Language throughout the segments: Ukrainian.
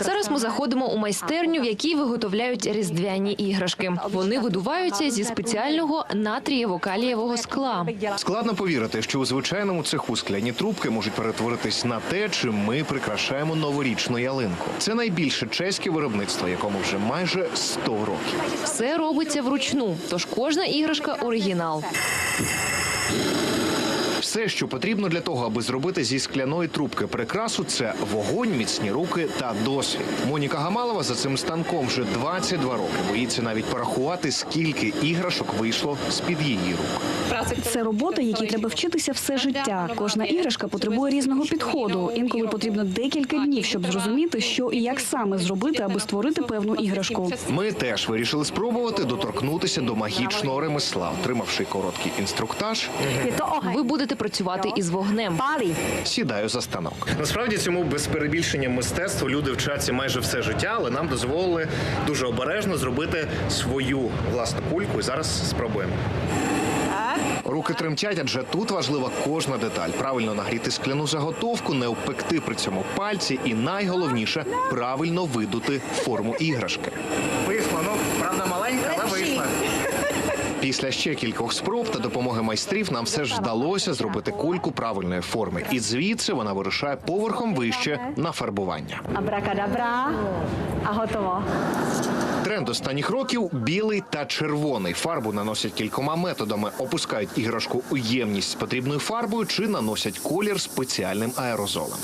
Зараз ми заходимо у майстерню, в якій виготовляють різдвяні іграшки. Вони видуваються зі спеціального натрієво-калієвого скла. Складно повірити, що у звичайному цеху скляні трубки можуть перетворитись на те, чим ми прикрашаємо новорічну ялинку. Це найбільше чеське виробництво, якому вже майже 100 років. Все робиться вручну, тож кожна іграшка оригінал. Все, що потрібно для того, аби зробити зі скляної трубки прикрасу, це вогонь, міцні руки та досвід. Моніка Гамалова за цим станком вже 22 роки. Боїться навіть порахувати, скільки іграшок вийшло з під її рук. Це робота, якій треба вчитися все життя. Кожна іграшка потребує різного підходу. Інколи потрібно декілька днів, щоб зрозуміти, що і як саме зробити, аби створити певну іграшку. Ми теж вирішили спробувати доторкнутися до магічного ремесла, отримавши короткий інструктаж. Ви будете працювати із вогнем. Сідаю за станок. Насправді цьому без перебільшення мистецтву люди вчаться майже все життя, але нам дозволили дуже обережно зробити свою власну кульку. І зараз спробуємо. Руки тремтять, адже тут важлива кожна деталь. Правильно нагріти скляну заготовку, не обпекти при цьому пальці, і найголовніше правильно видути форму іграшки. Вийшло, ну правда маленька. Після ще кількох спроб та допомоги майстрів нам все ж вдалося зробити кульку правильної форми, і звідси вона вирушає поверхом вище на фарбування. Абракадабра, а готово. Тренд останніх років білий та червоний. Фарбу наносять кількома методами: опускають іграшку у ємність з потрібною фарбою чи наносять колір спеціальним аерозолем.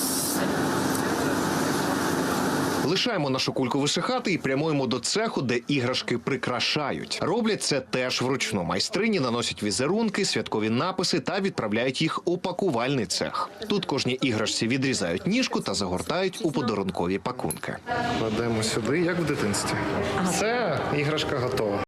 Лишаємо нашу кульку висихати і прямуємо до цеху, де іграшки прикрашають. Роблять це теж вручну. Майстрині наносять візерунки, святкові написи та відправляють їх у пакувальний цех. Тут кожні іграшці відрізають ніжку та загортають у подарункові пакунки. Кладемо сюди, як в дитинстві. Все, іграшка готова.